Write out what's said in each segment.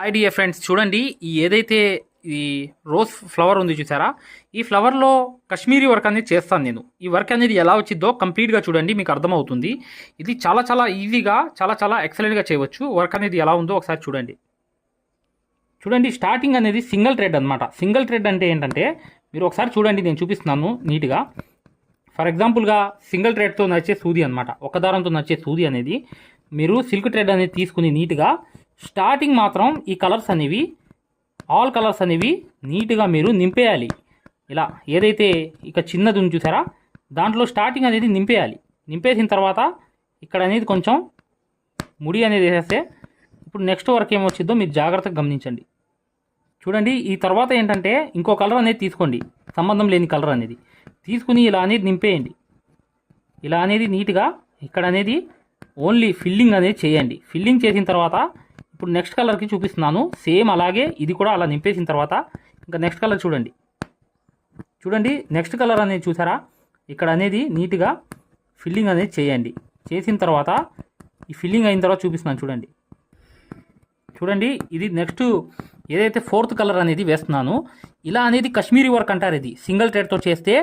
Hi dear friends చూడండి ఈ ఏదైతే ఈ రోజ్ ఫ్లవర్ ఉంది చూసారా ఈ ఫ్లవర్లో కశ్మీరీ వర్క్ అనేది చేస్తాను నేను. ఈ వర్క్ అనేది ఎలా వచ్చిందో కంప్లీట్గా చూడండి మీకు అర్థమవుతుంది. ఇది చాలా చాలా ఈజీగా చాలా చాలా ఎక్సలెంట్గా చేయవచ్చు. వర్క్ అనేది ఎలా ఉందో ఒకసారి చూడండి. చూడండి స్టార్టింగ్ అనేది సింగిల్ థ్రెడ్ అనమాట సింగిల్ థ్రెడ్ అంటే ఏంటంటే మీరు ఒకసారి చూడండి నేను చూపిస్తున్నాను నీట్గా. ఫర్ ఎగ్జాంపుల్గా సింగిల్ థ్రెడ్తో నచ్చే సూది అనమాట ఒక దారంతో నచ్చే సూది అనేది మీరు సిల్క్ థ్రెడ్ అనేది తీసుకుని నీట్గా స్టార్టింగ్ మాత్రం ఈ కలర్స్ అనేవి ఆల్ కలర్స్ అనేవి నీట్గా మీరు నింపేయాలి. ఇలా ఏదైతే ఇక చిన్నది ఉంది చూసారా దాంట్లో స్టార్టింగ్ అనేది నింపేయాలి. నింపేసిన తర్వాత ఇక్కడ అనేది కొంచెం ముడి అనేది వేసేస్తే ఇప్పుడు నెక్స్ట్ వర్క్ ఏమొచ్చిందో మీరు జాగ్రత్తగా గమనించండి. చూడండి ఈ తర్వాత ఏంటంటే ఇంకో కలర్ అనేది తీసుకోండి. సంబంధం లేని కలర్ అనేది. తీసుకుని ఇలా అనేది నింపేయండి. ఇలా అనేది నీట్గా ఇక్కడ అనేది ఓన్లీ ఫిల్లింగ్ అనేది చేయండి. ఫిల్లింగ్ చేసిన తర్వాత ఇప్పుడు నెక్స్ట్ కలర్కి చూపిస్తున్నాను. సేమ్ అలాగే ఇది కూడా అలా నింపేసిన తర్వాత ఇంకా నెక్స్ట్ కలర్ చూడండి. చూడండి నెక్స్ట్ కలర్ అనేది చూసారా? ఇక్కడ అనేది నీట్గా ఫిల్లింగ్ అనేది చేయండి. చేసిన తర్వాత ఈ ఫిల్లింగ్ అయిన తర్వాత చూపిస్తున్నాను చూడండి. చూడండి ఇది నెక్స్ట్ ఏదైతే ఫోర్త్ కలర్ అనేది వేస్తున్నాను ఇలా అనేది కశ్మీరీ వర్క్ అంటారు ఇది. సింగిల్ థ్రెడ్తో చేస్తే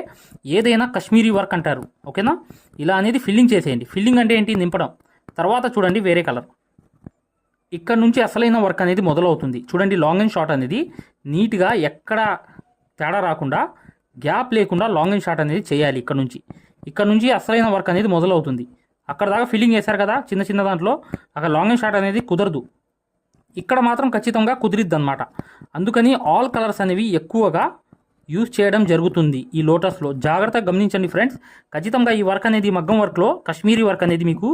ఏదైనా కశ్మీరీ వర్క్ అంటారు. ఓకేనా ఇలా అనేది ఫిల్లింగ్ చేసేయండి. ఫిల్లింగ్ అంటే ఏంటి? నింపడం. తర్వాత చూడండి వేరే కలర్ ఇక్కడ నుంచి అసలైన వర్క్ అనేది మొదలవుతుంది. చూడండి లాంగ్ అండ్ షార్ట్ అనేది నీట్గా ఎక్కడ తేడా రాకుండా గ్యాప్ లేకుండా లాంగ్ అండ్ షార్ట్ అనేది చేయాలి ఇక్కడ నుంచి. ఇక్కడ నుంచి అసలైన వర్క్ అనేది మొదలవుతుంది. అక్కడ దాకా ఫిల్లింగ్ చేశారు కదా చిన్న చిన్న దాంట్లో అక్కడ లాంగ్ అండ్ షార్ట్ అనేది కుదరదు. ఇక్కడ మాత్రం ఖచ్చితంగా కుదిరిద్ది అనమాట అందుకని ఆల్ కలర్స్ అనేవి ఎక్కువగా యూజ్ చేయడం జరుగుతుంది ఈ లోటస్లో జాగ్రత్తగా గమనించండి ఫ్రెండ్స్ ఖచ్చితంగా ఈ వర్క్ అనేది మగ్గం వర్క్లో కాశ్మీరీ వర్క్ అనేది మీకు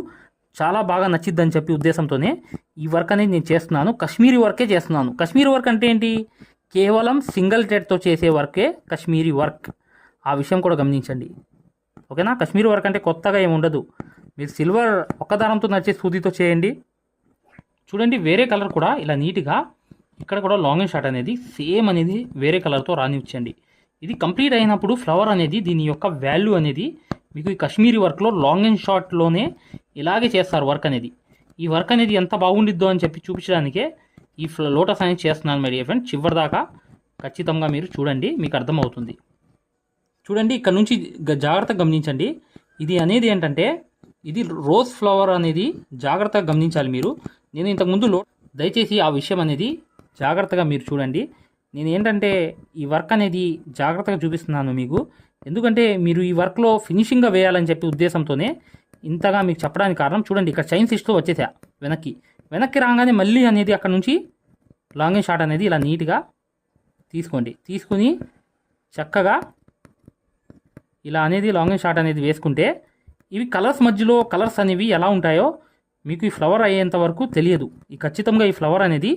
చాలా బాగా నచ్చిద్దని చెప్పి ఉద్దేశంతోనే ఈ వర్క్ అనేది నేను చేస్తున్నాను. కాశ్మీరీ వర్కే చేస్తున్నాను. కశ్మీరీ వర్క్ అంటే ఏంటి? కేవలం సింగిల్ థ్రెడ్తో చేసే వర్కే కాశ్మీరీ వర్క్ ఆ విషయం కూడా గమనించండి. ఓకేనా? కశ్మీరీ వర్క్ అంటే కొత్తగా ఏమి ఉండదు. మీరు సిల్వర్ ఒక్క దారంతో నచ్చే సూదితో చేయండి. చూడండి వేరే కలర్ కూడా ఇలా నీట్గా ఇక్కడ కూడా లాంగ్ షార్ట్ అనేది సేమ్ అనేది వేరే కలర్తో రానివ్వండి ఇది కంప్లీట్ అయినప్పుడు ఫ్లవర్ అనేది దీని యొక్క వాల్యూ అనేది మీకు ఈ కశ్మీరీ వర్క్లో లాంగ్ అండ్ షార్ట్లోనే ఇలాగే చేస్తారు వర్క్ అనేది. ఈ వర్క్ అనేది ఎంత బాగుండిద్దో అని చెప్పి చూపించడానికే ఈ ఫ్ల- లోటస్ అనేది చేస్తున్నాను మై డియర్ ఫ్రెండ్ చివరి దాకా ఖచ్చితంగా మీరు చూడండి మీకు అర్థమవుతుంది. చూడండి ఇక్కడ నుంచి జాగ్రత్తగా గమనించండి. ఇది అనేది ఏంటంటే ఇది రోజ్ ఫ్లవర్ అనేది జాగ్రత్తగా గమనించాలి మీరు. నేను ఇంతకుముందు లో దయచేసి ఆ విషయం అనేది జాగ్రత్తగా మీరు చూడండి. నేను ఏంటంటే ఈ వర్క్ అనేది జాగ్రత్తగా చూపిస్తున్నాను మీకు. ఎందుకంటే మీరు ఈ వర్క్లో ఫినిషింగ్గా వేయాలని చెప్పి ఉద్దేశంతోనే ఇంతగా మీకు చెప్పడానికి కారణం చూడండి ఇక్కడ చైన్ సిస్టో వచ్చేసా వెనక్కి. వెనక్కి రాగానే మళ్ళీ అనేది అక్కడ నుంచి లాంగ్ అండ్ షార్ట్ అనేది ఇలా నీట్గా తీసుకోండి. తీసుకుని చక్కగా ఇలా అనేది లాంగ్ అండ్ షార్ట్ అనేది వేసుకుంటే ఇవి కలర్స్ మధ్యలో కలర్స్ అనేవి ఎలా ఉంటాయో మీకు ఈ ఫ్లవర్ అయ్యేంత వరకు తెలియదు. ఈ ఖచ్చితంగా ఈ ఫ్లవర్ అనేది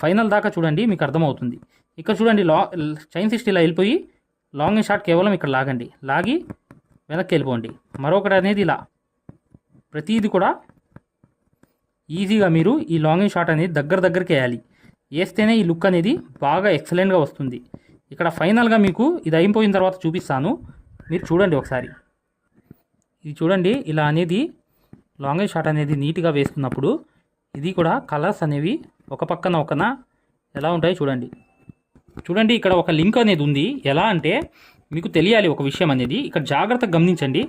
ఫైనల్ దాకా చూడండి మీకు అర్థమవుతుంది. ఇక్కడ చూడండి లా చైన్ సిస్ట్ ఇలా వెళ్ళిపోయి లాంగ్ అండ్ షార్ట్ కేవలం ఇక్కడ లాగండి. లాగి వెనక్కి వెళ్ళిపోండి. మరొకటి అనేది ఇలా. ప్రతిదీ కూడా ఈజీగా మీరు ఈ లాంగ్ అండ్ షార్ట్ అనేది దగ్గర దగ్గరికి వేయాలి. వేస్తేనే ఈ లుక్ అనేది బాగా ఎక్సలెంట్గా వస్తుంది. ఇక్కడ ఫైనల్గా మీకు ఇది అయిపోయిన తర్వాత చూపిస్తాను. మీరు చూడండి ఒకసారి. ఇది చూడండి ఇలా అనేది లాంగ్ అండ్ షార్ట్ అనేది నీట్గా వేసుకున్నప్పుడు ఇది కూడా కలర్స్ అనేవి ఒక పక్కన ఒకన ఎలా ఉంటాయో చూడండి. చూడండి ఇక్కడ ఒక లింక్ అనేది ఉంది. ఎలా అంటే మీకు తెలియాలి ఒక విషయం అనేది. ఇక్కడ జాగ్రత్తగా గమనించండి.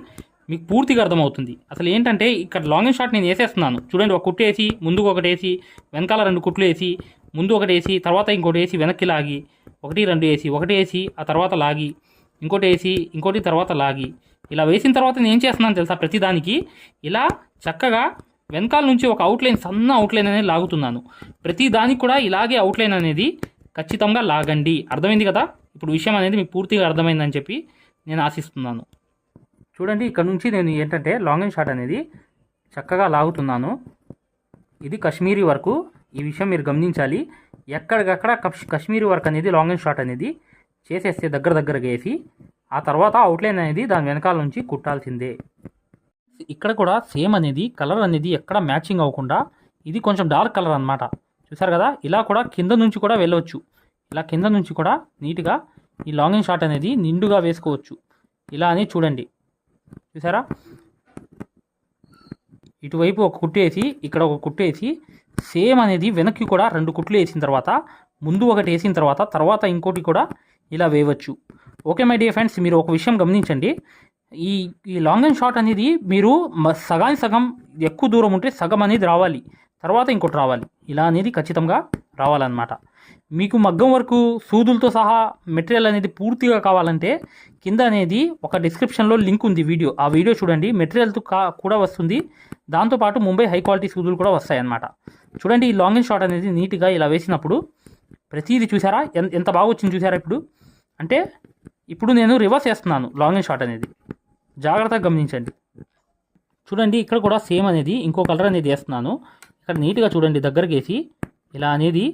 మీకు పూర్తిగా అర్థమవుతుంది. అసలు ఏంటంటే ఇక్కడ లాంగ్ అండ్ షార్ట్ నేను వేసేస్తున్నాను. చూడండి ఒక కుట్టు వేసి ముందుకు ఒకటి వేసి వెనకాల రెండు కుట్లు వేసి ముందు ఒకటి వేసి తర్వాత ఇంకోటి వేసి వెనక్కి లాగి ఒకటి రెండు వేసి ఒకటి వేసి ఆ తర్వాత లాగి ఇంకోటి వేసి ఇంకోటి తర్వాత లాగి. ఇలా వేసిన తర్వాత నేను ఏం చేస్తున్నాను తెలుసా? ప్రతిదానికి ఇలా చక్కగా వెనకాల నుంచి ఒక అవుట్లైన్ సన్న అవుట్లైన్ అనేది లాగుతున్నాను. ప్రతి దానికి కూడా ఇలాగే అవుట్లైన్ అనేది ఖచ్చితంగా లాగండి. అర్థమైంది కదా? ఇప్పుడు విషయం అనేది మీకు పూర్తిగా అర్థమైందని చెప్పి నేను ఆశిస్తున్నాను. చూడండి ఇక్కడ నుంచి నేను ఏంటంటే లాంగ్ అండ్ షార్ట్ అనేది చక్కగా లాగుతున్నాను. ఇది కాశ్మీరీ వరకు. ఈ విషయం మీరు గమనించాలి. ఎక్కడికక్కడ కష్- వర్క్ అనేది లాంగ్ అండ్ షార్ట్ అనేది చేసేస్తే దగ్గర దగ్గరగా వేసి ఆ తర్వాత అవుట్లైన్ అనేది దాని వెనకాల నుంచి కుట్టాల్సిందే. ఇక్కడ కూడా సేమ్ అనేది కలర్ అనేది ఎక్కడ మ్యాచింగ్ అవ్వకుండా ఇది కొంచెం డార్క్ కలర్ అన్నమాట. చూసారు కదా? ఇలా కూడా కింద నుంచి కూడా వెళ్ళవచ్చు. ఇలా కింద నుంచి కూడా నీట్గా ఈ లాంగ్ అండ్ షార్ట్ అనేది నిండుగా వేసుకోవచ్చు. ఇలా అని చూడండి. చూసారా? ఇటువైపు ఒక కుట్టు వేసి ఇక్కడ ఒక కుట్టు వేసి సేమ్ అనేది వెనక్కి కూడా రెండు కుట్లు వేసిన తర్వాత ముందు ఒకటి వేసిన తర్వాత తర్వాత ఇంకోటి కూడా ఇలా వేయవచ్చు. ఓకే మై డియర్ ఫ్రెండ్స్ మీరు ఒక విషయం గమనించండి. ఈ ఈ లాంగ్ అండ్ షార్ట్ అనేది మీరు సగానికి సగం ఎక్కువ దూరం ఉంటే సగం అనేది రావాలి. తర్వాత ఇంకోటి రావాలి. ఇలా అనేది ఖచ్చితంగా రావాలన్నమాట. మీకు మగ్గం వరకు సూదులతో సహా మెటీరియల్ అనేది పూర్తిగా కావాలంటే కింద అనేది ఒక డిస్క్రిప్షన్లో లింక్ ఉంది వీడియో. ఆ వీడియో చూడండి. మెటీరియల్తో కా కూడా వస్తుంది. దాంతోపాటు ముంబై హై క్వాలిటీ సూదులు కూడా వస్తాయన్నమాట. చూడండి ఈ లాంగ్ అండ్ షార్ట్ అనేది నీట్గా ఇలా వేసినప్పుడు ప్రతిదీ చూసారా? ఎంత ఎంత బాగా వచ్చింది చూసారా ఇప్పుడు? అంటే ఇప్పుడు నేను రివర్స్ వేస్తున్నాను లాంగ్ అండ్ షార్ట్ అనేది. జాగ్రత్తగా గమనించండి. చూడండి ఇక్కడ కూడా సేమ్ అనేది ఇంకో కలర్ అనేది వేస్తున్నాను. ఇక్కడ నీట్గా చూడండి దగ్గరకేసి. వేసి ఇలా అనేది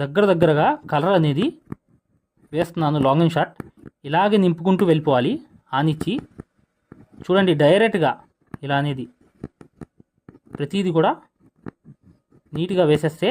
దగ్గర దగ్గరగా కలర్ అనేది వేస్తున్నాను లాంగ్ అండ్ షార్ట్ ఇలాగే నింపుకుంటూ వెళ్ళిపోవాలి ఆనిచ్చి. చూడండి డైరెక్ట్గా ఇలా అనేది ప్రతిదీ కూడా నీట్గా వేసేస్తే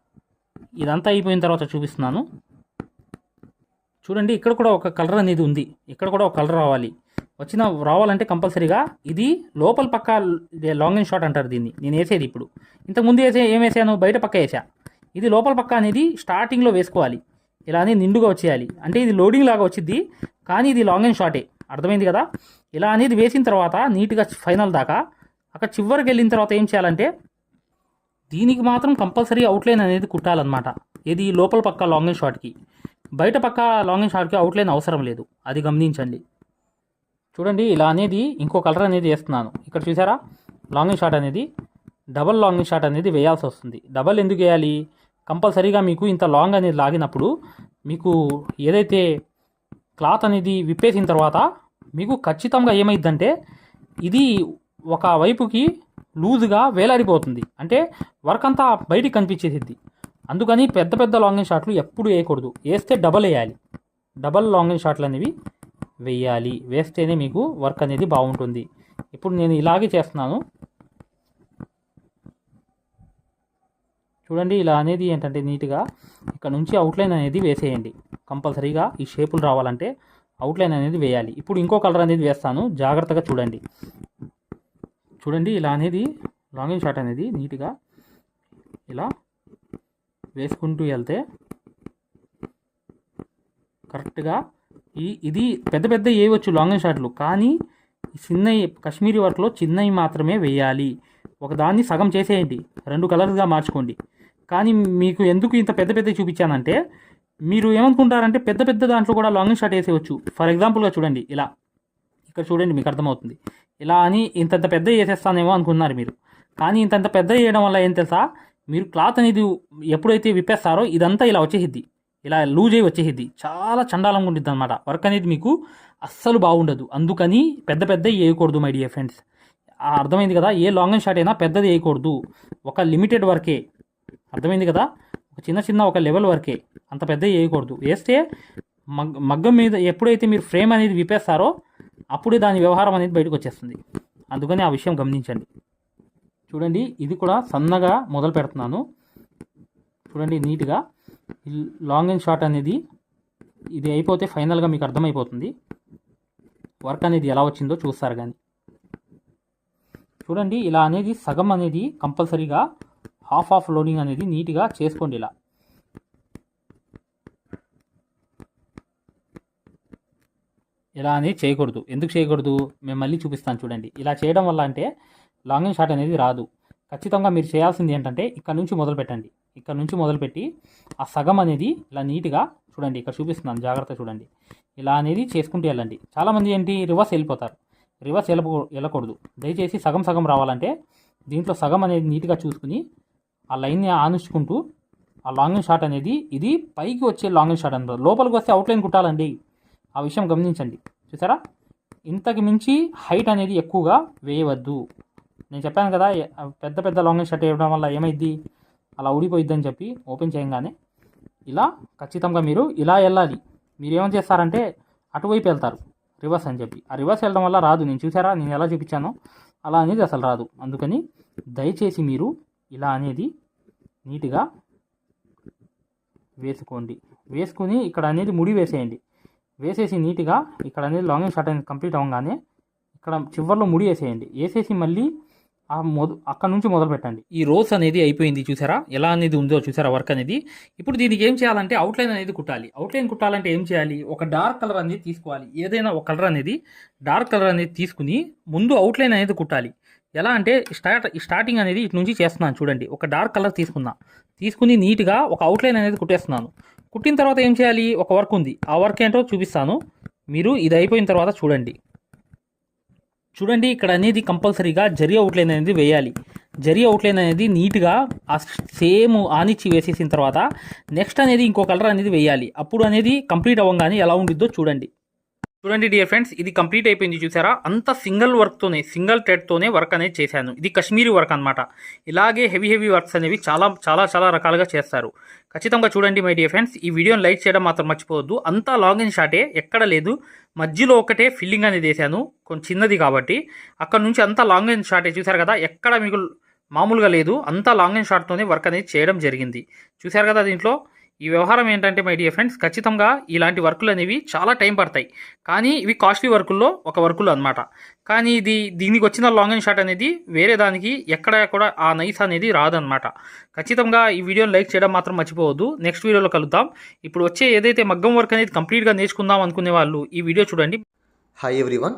ఇదంతా అయిపోయిన తర్వాత చూపిస్తున్నాను. చూడండి ఇక్కడ కూడా ఒక కలర్ అనేది ఉంది. ఇక్కడ కూడా ఒక కలర్ రావాలి. వచ్చిన రావాలంటే కంపల్సరీగా ఇది లోపల పక్క లాంగ్ అండ్ షార్ట్ అంటారు దీన్ని. నేను వేసేది ఇప్పుడు. ఇంతకుముందు వేసే ఏం వేసాను? బయట పక్క వేసా. ఇది లోపల పక్క అనేది స్టార్టింగ్లో వేసుకోవాలి. ఇలా అని నిండుగా వచ్చేయాలి. అంటే ఇది లోడింగ్ లాగా వచ్చింది కానీ ఇది లాంగ్ అండ్ షార్టే అర్థమైంది కదా? ఇలా అనేది వేసిన తర్వాత నీట్గా ఫైనల్ దాకా అక్కడ చివరికి వెళ్ళిన తర్వాత ఏం చేయాలంటే దీనికి మాత్రం కంపల్సరీ అవుట్లైన్ అనేది కుట్టాలన్నమాట. ఇది లోపల పక్క లాంగ్ అండ్ షార్ట్కి బయట పక్క లాంగ్ అండ్ షార్ట్కి అవుట్లైన్ అవసరం లేదు. అది గమనించండి. చూడండి ఇలా అనేది ఇంకో కలర్ అనేది వేస్తున్నాను. ఇక్కడ చూసారా? లాంగ్ అండ్ షార్ట్ అనేది డబల్ లాంగ్ అండ్ షార్ట్ అనేది వేయాల్సి వస్తుంది. డబల్ ఎందుకు వేయాలి? కంపల్సరీగా మీకు ఇంత లాంగ్ అనేది లాగినప్పుడు మీకు ఏదైతే క్లాత్ అనేది విప్పేసిన తర్వాత మీకు ఖచ్చితంగా ఏమైందంటే ఇది ఒక వైపుకి లూజ్గా వేలాడిపోతుంది. అంటే వర్క్ అంతా బయటికి కనిపించేసిద్ది అందుకని పెద్ద పెద్ద లాంగ్ షాట్లు ఎప్పుడు వేయకూడదు. వేస్తే డబల్ వేయాలి. డబల్ లాంగ్ షాట్లు అనేవి వేయాలి. వేస్తేనే మీకు వర్క్ అనేది బాగుంటుంది. ఇప్పుడు నేను ఇలాగే చేస్తున్నాను. చూడండి ఇలా అనేది ఏంటంటే నీట్గా ఇక్కడ నుంచి అవుట్లైన్ అనేది వేసేయండి. కంపల్సరీగా ఈ షేపులు రావాలంటే అవుట్లైన్ అనేది వేయాలి. ఇప్పుడు ఇంకో కలర్ అనేది వేస్తాను. జాగ్రత్తగా చూడండి. చూడండి ఇలా అనేది లాంగ్ అండ్ షార్ట్ అనేది నీట్గా ఇలా వేసుకుంటూ వెళ్తే కరెక్ట్గా ఈ ఇది పెద్ద పెద్ద వేయవచ్చు లాంగ్ అండ్ షార్ట్లు కానీ చిన్నవి చిన్న కాశ్మీరీ వర్క్లో చిన్నవి మాత్రమే వేయాలి. ఒకదాన్ని సగం చేసేయండి. రెండు కలర్స్గా మార్చుకోండి. కానీ మీకు ఎందుకు ఇంత పెద్ద పెద్ద చూపించానంటే మీరు ఏమనుకుంటారంటే పెద్ద పెద్ద దాంట్లో కూడా లాంగ్ షార్ట్ వేసేయచ్చు. ఫర్ ఎగ్జాంపుల్గా చూడండి ఇలా. ఇక్కడ చూడండి మీకు అర్థమవుతుంది. ఇలా అని ఇంతంత పెద్ద వేసేస్తానేమో అనుకున్నారు మీరు. కానీ ఇంతంత పెద్ద వేయడం వల్ల ఏం తెలుసా? మీరు క్లాత్ అనేది ఎప్పుడైతే విప్పేస్తారో ఇదంతా ఇలా వచ్చేసిద్ది. ఇలా లూజ్ అయ్యి వచ్చేసిద్ది. చాలా చండాలంగా ఉంటుంది అనమాట వర్క్ అనేది మీకు అస్సలు బాగుండదు. అందుకని పెద్ద పెద్ద వేయకూడదు మై డియర్ ఫ్రెండ్స్. అర్థమైంది కదా? ఏ లాంగ్ అండ్ షార్ట్ అయినా పెద్దది వేయకూడదు. ఒక లిమిటెడ్ వర్కే. అర్థమైంది కదా? ఒక చిన్న చిన్న ఒక లెవెల్ వరకే. అంత పెద్ద వేయకూడదు. వేస్తే మగ్ మగ్గం మీద ఎప్పుడైతే మీరు ఫ్రేమ్ అనేది విప్పేస్తారో అప్పుడే దాని వ్యవహారం అనేది బయటకు వచ్చేస్తుంది. అందుకని ఆ విషయం గమనించండి. చూడండి ఇది కూడా సన్నగా మొదలు పెడుతున్నాను. చూడండి నీట్గా. లాంగ్ అండ్ షార్ట్ అనేది ఇది అయిపోతే ఫైనల్గా మీకు అర్థమైపోతుంది. వర్క్ అనేది ఎలా వచ్చిందో చూస్తారు కానీ. చూడండి ఇలా అనేది సగం అనేది కంపల్సరీగా హాఫ్ ఆఫ్ లోడింగ్ అనేది నీట్గా చేసుకోండి ఇలా. ఇలా అనేది చేయకూడదు. ఎందుకు చేయకూడదు? మేము మళ్ళీ చూపిస్తాను చూడండి. ఇలా చేయడం వల్ల అంటే లాంగ్ అండ్ షార్ట్ అనేది రాదు. ఖచ్చితంగా మీరు చేయాల్సింది ఏంటంటే ఇక్కడ నుంచి మొదలు పెట్టండి. ఇక్కడ నుంచి మొదలుపెట్టి ఆ సగం అనేది ఇలా నీట్గా చూడండి. ఇక్కడ చూపిస్తున్నాను. జాగ్రత్త చూడండి. ఇలా అనేది చేసుకుంటూ వెళ్ళండి. చాలామంది ఏంటి? రివర్స్ వెళ్ళిపోతారు. రివర్స్ వెళ్ళకూ వెళ్ళకూడదు. దయచేసి సగం సగం రావాలంటే దీంట్లో సగం అనేది నీట్గా చూసుకుని ఆ లైన్ని ఆనుచుకుంటూ ఆ లాంగ్ షాట్ అనేది ఇది పైకి వచ్చే లాంగ్ షాట్ అంటారు. లోపలికి వస్తే అవుట్లైన్ కుట్టాలండి. ఆ విషయం గమనించండి. చూసారా? ఇంతకు మించి హైట్ అనేది ఎక్కువగా వేయవద్దు. నేను చెప్పాను కదా పెద్ద పెద్ద లాంగ్ షర్ట్ వేయడం వల్ల ఏమైద్ది? అలా ఊడిపోయిద్దని చెప్పి ఓపెన్ చేయగానే ఇలా ఖచ్చితంగా మీరు ఇలా వెళ్ళాలి. మీరు ఏమని చేస్తారంటే అటువైపు వెళ్తారు. రివర్స్ అని చెప్పి. ఆ రివర్స్ వెళ్ళడం వల్ల రాదు. నేను చూసారా? నేను ఎలా చూపించానో? అలా అనేది అసలు రాదు. అందుకని దయచేసి మీరు ఇలా అనేది నీట్గా వేసుకోండి. వేసుకుని ఇక్కడ అనేది ముడి వేసేయండి. వేసేసి నీట్గా ఇక్కడ అనేది లాంగ్ షార్ట్ అనేది కంప్లీట్ అవ్వగానే ఇక్కడ చివర్లో ముడి వేసేయండి. వేసేసి మళ్ళీ ఆ మొద అక్కడ నుంచి మొదలు పెట్టండి. ఈ రోస్ అనేది అయిపోయింది చూసారా? ఎలా అనేది ఉందో చూసారా వర్క్ అనేది? ఇప్పుడు దీనికి ఏం చేయాలంటే అవుట్లైన్ అనేది కుట్టాలి. అవుట్లైన్ కుట్టాలంటే ఏం చేయాలి? ఒక డార్క్ కలర్ అనేది తీసుకోవాలి. ఏదైనా ఒక కలర్ అనేది డార్క్ కలర్ అనేది తీసుకుని ముందు అవుట్లైన్ అనేది కుట్టాలి. ఎలా అంటే స్టార్ట్ స్టార్టింగ్ అనేది ఇటు నుంచి చేస్తున్నాను చూడండి. ఒక డార్క్ కలర్ తీసుకున్నా. తీసుకుని నీట్గా ఒక అవుట్లైన్ అనేది కుట్టేస్తున్నాను. కుట్టిన తర్వాత ఏం చేయాలి? ఒక వర్క్ ఉంది. ఆ వర్క్ ఏంటో చూపిస్తాను. మీరు ఇది అయిపోయిన తర్వాత చూడండి. చూడండి ఇక్కడ అనేది కంపల్సరీగా జరి అవుట్లైన్ అనేది వేయాలి. జరి అవుట్లైన్ అనేది నీట్గా ఆ సేమ్ ఆనిచ్చి వేసేసిన తర్వాత నెక్స్ట్ అనేది ఇంకో కలర్ అనేది వేయాలి. అప్పుడు అనేది కంప్లీట్ అవ్వగానే ఎలా ఉండిద్దో చూడండి. చూడండి డియర్ ఫ్రెండ్స్ ఇది కంప్లీట్ అయిపోయింది చూసారా? అంత సింగిల్ వర్క్తోనే సింగిల్ థ్రెడ్తోనే వర్క్ అనేది చేశాను. ఇది కశ్మీరీ వర్క్ అనమాట ఇలాగే హెవీ హెవీ వర్క్స్ అనేవి చాలా చాలా చాలా రకాలుగా చేస్తారు. ఖచ్చితంగా చూడండి మై డియర్ ఫ్రెండ్స్ ఈ వీడియోని లైక్ చేయడం మాత్రం మర్చిపోవద్దు. అంతా లాగిన్ షాటే ఎక్కడ లేదు. మధ్యలో ఒకటే ఫిల్లింగ్ అనేది వేసాను కొంచెం చిన్నది కాబట్టి. అక్కడ నుంచి అంతా లాంగ్ అండ్ షార్టే చూసారు కదా? ఎక్కడ మీకు మామూలుగా లేదు. అంతా లాంగ్ అండ్ షార్ట్తోనే వర్క్ అనేది చేయడం జరిగింది. చూసారు కదా దీంట్లో? ఈ వ్యవహారం ఏంటంటే మై డియర్ ఫ్రెండ్స్ ఖచ్చితంగా ఇలాంటి వర్కులు అనేవి చాలా టైం పడతాయి. కానీ ఇవి కాస్ట్లీ వర్కుల్లో ఒక వర్కులు అనమాట కానీ ఇది దీనికి వచ్చిన లాంగ్ అండ్ షార్ట్ అనేది వేరే దానికి ఎక్కడ కూడా ఆ నైస్ అనేది రాదనమాట ఖచ్చితంగా ఈ వీడియోని లైక్ చేయడం మాత్రం మర్చిపోవద్దు. నెక్స్ట్ వీడియోలో కలుద్దాం. ఇప్పుడు వచ్చే ఏదైతే మగ్గం వర్క్ అనేది కంప్లీట్గా నేర్చుకుందాం అనుకునే వాళ్ళు ఈ వీడియో చూడండి. Hi everyone